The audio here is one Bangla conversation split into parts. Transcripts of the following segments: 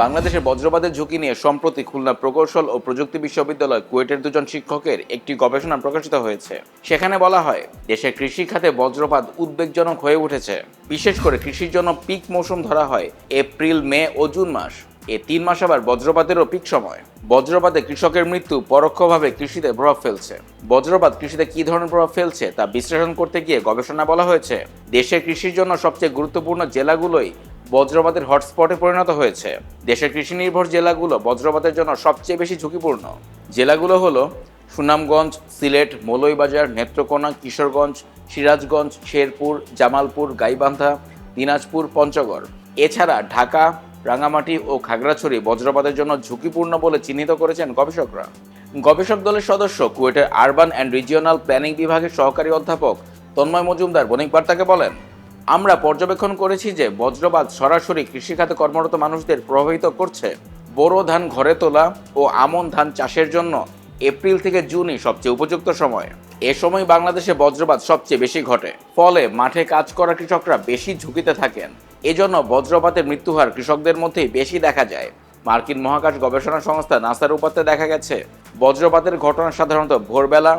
বাংলাদেশের বজ্রপাতের ঝুঁকি নিয়ে সম্প্রতি খুলনা প্রকৌশল ও প্রযুক্তি বিশ্ববিদ্যালয় কুয়েটের দুজন শিক্ষকের একটি গবেষণা প্রকাশিত হয়েছে। সেখানে বলা হয়, দেশের কৃষি খাতে বজ্রপাত উদ্বেগজনক হয়ে উঠেছে। বিশেষ করে কৃষির জন্য পিক মৌসুম ধরা হয় এপ্রিল, মে ও জুন মাস। এ তিন মাস আবার বজ্রপাতেরও পিক সময়। বজ্রপাতে কৃষকের মৃত্যু পরোক্ষভাবে কৃষিতে প্রভাব ফেলছে। বজ্রপাত কৃষিতে কী ধরনের প্রভাব ফেলছে তা বিশ্লেষণ করতে গিয়ে গবেষণা বলা হয়েছে, দেশের কৃষির জন্য সবচেয়ে গুরুত্বপূর্ণ জেলাগুলোই বজ্রপাতের হটস্পটে পরিণত হয়েছে। দেশের কৃষি নির্ভর জেলাগুলো বজ্রপাতের জন্য সবচেয়ে বেশি ঝুঁকিপূর্ণ। জেলাগুলো হলো সুনামগঞ্জ, সিলেট, মৌলভীবাজার, নেত্রকোনা, কিশোরগঞ্জ, সিরাজগঞ্জ, শেরপুর, জামালপুর, গাইবান্ধা, দিনাজপুর, পঞ্চগড়। এছাড়া ঢাকা, রাঙামাটি ও খাগড়াছড়ি বজ্রপাতের জন্য ঝুঁকিপূর্ণ বলে চিহ্নিত করেছেন গবেষকরা। গবেষক দলের সদস্য কুয়েটের আরবান অ্যান্ড রিজিওনাল প্ল্যানিং বিভাগের সহকারী অধ্যাপক তন্ময় মজুমদার বণিক বার্তাকে বলেন আমরা পর্যবেক্ষণ করেছি যে বজ্রপাত সরাসরি কৃষিখাতে কর্মরত মানুষদের প্রভাবিত করছে। বোরো ধান ঘরে তোলা ও আমন ধান চাষের জন্য এপ্রিল থেকে জুনই সবচেয়ে উপযুক্ত সময়। এ সময় বাংলাদেশে বজ্রপাত সবচেয়ে বেশি ঘটে। ফলে মাঠে কাজ করা কৃষকরা বেশি ঝুঁকিতে থাকেন। এজন্য বজ্রপাতের মৃত্যুহার কৃষকদের মধ্যেই বেশি দেখা যায়। মার্কিন মহাকাশ গবেষণা সংস্থা নাসার উপাত্তে দেখা গেছে, বজ্রপাতের ঘটনা সাধারণত ভোরবেলা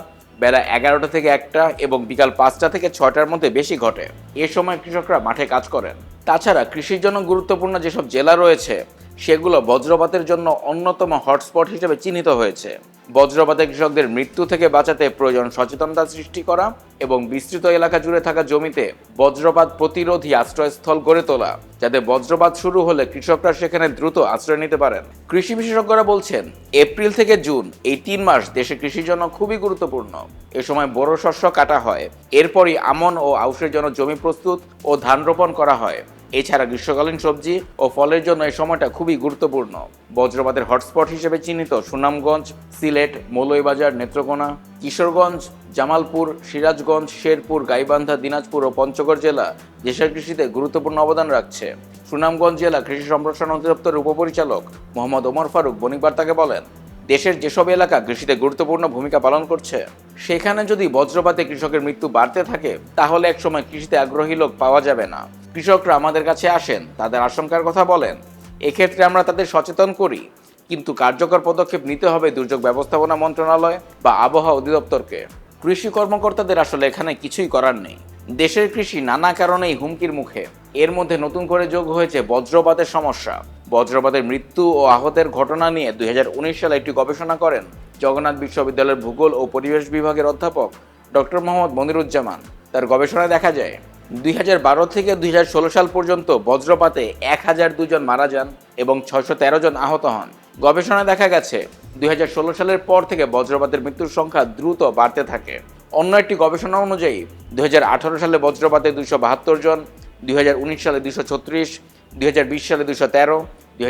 বেলা এগারোটা থেকে একটা এবং বিকাল পাঁচটা থেকে ছয়টার মধ্যে বেশি ঘটে। এ সময় কৃষকরা মাঠে কাজ করেন। তাছাড়া কৃষির জন্য গুরুত্বপূর্ণ যেসব জেলা রয়েছে, সেগুলো বজ্রপাতের জন্য অন্যতম হটস্পট হিসেবে চিহ্নিত হয়েছে। বজ্রপাতে কৃষকদের মৃত্যু থেকে বাঁচাতে প্রয়োজন সচেতনতা সৃষ্টি করা এবং বিস্তৃত এলাকা জুড়ে থাকা জমিতে বজ্রপাত প্রতিরোধী আশ্রয়স্থল গড়ে তোলা, যাতে বজ্রপাত শুরু হলে কৃষকরা সেখানে দ্রুত আশ্রয় নিতে পারেন। কৃষি বিশেষজ্ঞরা বলছেন, এপ্রিল থেকে জুন এই তিন মাস দেশে কৃষির জন্য খুবই গুরুত্বপূর্ণ। এ সময় বড় শস্য কাটা হয়। এরপরই আমন ও আউশের জন্য জমি প্রস্তুত ও ধান রোপণ করা হয়। এছাড়া গ্রীষ্মকালীন সবজি ও ফলের জন্য এই সময়টা খুবই গুরুত্বপূর্ণ। বজ্রপাতের হটস্পট হিসেবে চিহ্নিত সুনামগঞ্জ, সিলেট মৌলইবাজার নেত্রকোনা, কিশোরগঞ্জ, জামালপুর, সিরাজগঞ্জ, শেরপুর, গাইবান্ধা, দিনাজপুর ও পঞ্চগড় জেলা দেশের কৃষিতে গুরুত্বপূর্ণ অবদান রাখছে। সুনামগঞ্জ জেলা কৃষি সম্প্রসারণ অধিদপ্তরের উপপরিচালক মোহাম্মদ ওমর ফারুক বণিকবার্তাকে বলেন, দেশের যেসব এলাকা কৃষিতে গুরুত্বপূর্ণ ভূমিকা পালন করছে, সেখানে যদি বজ্রপাতে কৃষকের মৃত্যু বাড়তে থাকে, তাহলে একসময় কৃষিতে আগ্রহী লোক পাওয়া যাবে না। কৃষকরা আমাদের কাছে আসেন, তাদের আশঙ্কার কথা বলেন। এক্ষেত্রে আমরা তাদের সচেতন করি, কিন্তু কার্যকর পদক্ষেপ নিতে হবে দুর্যোগ ব্যবস্থাপনা মন্ত্রণালয় বা আবহাওয়া অধিদপ্তরকে। কৃষি কর্মকর্তাদের আসলে এখানে কিছুই করার নেই। দেশের কৃষি নানা কারণেই হুমকির মুখে। এর মধ্যে নতুন করে যোগ হয়েছে বজ্রপাতের সমস্যা। বজ্রপাতের মৃত্যু ও আহতের ঘটনা নিয়ে দুই হাজার উনিশ সালে একটি গবেষণা করেন জগন্নাথ বিশ্ববিদ্যালয়ের ভূগোল ও পরিবেশ বিভাগের অধ্যাপক ডক্টর মোহাম্মদ মনিরুজ্জামান। তার গবেষণায় দেখা যায় দুই হাজার বারো থেকে দুই হাজার ষোলো সাল পর্যন্ত বজ্রপাতে এক হাজার দুজন মারা যান এবং ছয়শো তেরো জন আহত হন। গবেষণায় দেখা গেছে, দুই হাজার ষোলো সালের পর থেকে বজ্রপাতের মৃত্যুর সংখ্যা দ্রুত বাড়তে থাকে। অন্য একটি গবেষণা অনুযায়ী, দুই হাজার আঠেরো সালে বজ্রপাতে দুশো বাহাত্তর জন, দুই হাজার উনিশ সালে দুশো ছত্রিশ, দুই সালে দুশো তেরো, দুই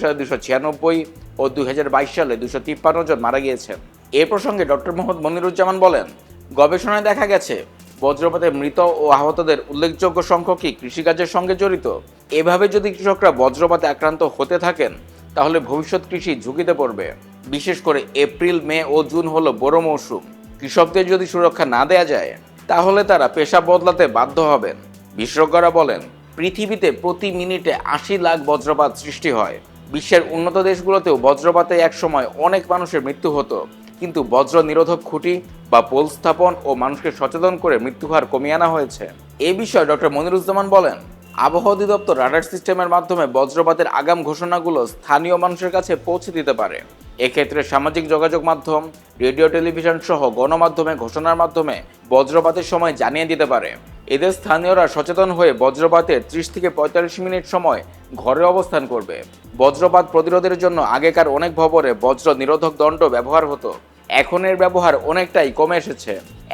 সালে দুশো ছিয়ানব্বই ও দুই হাজার বাইশ সালে দুশো তিপ্পান্ন জন মারা গিয়েছেন। এ প্রসঙ্গে ডক্টর মোহাম্মদ মনিরুজ্জামান বলেন, গবেষণায় দেখা গেছে বজ্রপাতে মৃত ও আহতদের উল্লেখযোগ্য সংখ্যকই কৃষিকাজের সঙ্গে জড়িত? এভাবে যদি কৃষকরা বজ্রপাতে আক্রান্ত হতে থাকেন, তাহলে ভবিষ্যৎ কৃষি ঝুঁকিতে পড়বে। বিশেষ করে এপ্রিল, মে ও জুন হলো বড় মৌসুম। কৃষকদের যদি সুরক্ষা না দেয়া যায়, তাহলে তারা পেশা বদলাতে বাধ্য হবেন। বিশেষজ্ঞরা বলেন, পৃথিবীতে প্রতি মিনিটে আশি লাখ বজ্রপাত সৃষ্টি হয়। বিশ্বের উন্নত দেশগুলোতেও বজ্রপাতে একসময় অনেক মানুষের মৃত্যু হতো। কিন্তু বজ্র নিরোধক খুঁটি বা পোল স্থাপন ও মানুষকে সচেতন করে মৃত্যুহার কমিয়ে আনা হয়েছে। এ বিষয়ে ডক্টর মনিরুজ্জামান বলেন, আবহাওয়া অধিদপ্তর রাডার সিস্টেমের মাধ্যমে বজ্রপাতের আগাম ঘোষণাগুলো স্থানীয় মানুষের কাছে পৌঁছে দিতে পারে। এক্ষেত্রে সামাজিক যোগাযোগ মাধ্যম, রেডিও, টেলিভিশন সহ গণমাধ্যমে ঘোষণার মাধ্যমে বজ্রপাতের সময় জানিয়ে দিতে পারে। এদের স্থানীয়রা সচেতন হয়ে বজ্রপাতের ত্রিশ থেকে পঁয়তাল্লিশ মিনিট সময় ঘরে অবস্থান করবে। বজ্রপাত প্রতিরোধের জন্য আগেকার অনেক ভবনে বজ্র নিরোধক দণ্ড ব্যবহার হতো। এখন এর ব্যবহার অনেকটাই কমে এসেছে।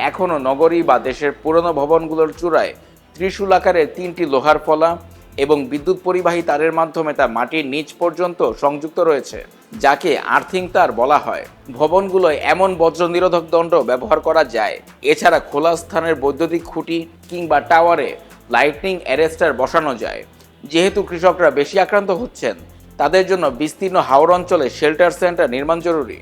এখনও নগরী বা দেশের পুরনো ভবনগুলোর চূড়ায় ত্রিশূল আকারের তিনটি লোহার ফলা এবং বিদ্যুৎ পরিবাহী তারের মাধ্যমে তা মাটির নিচ পর্যন্ত সংযুক্ত রয়েছে, যাকে আর্থিং তার বলা হয়। ভবনগুলোয় এমন বজ্র নিরোধক দণ্ড ব্যবহার করা যায়, এছাড়া খোলা স্থানের বৈদ্যুতিক খুঁটি কিংবা টাওয়ারে লাইটনিং অ্যারেস্টার বসানো যায়। যেহেতু কৃষকরা বেশি আক্রান্ত হচ্ছেন, তাদের জন্য বিস্তীর্ণ হাওর অঞ্চলে শেল্টার সেন্টার নির্মাণ জরুরি।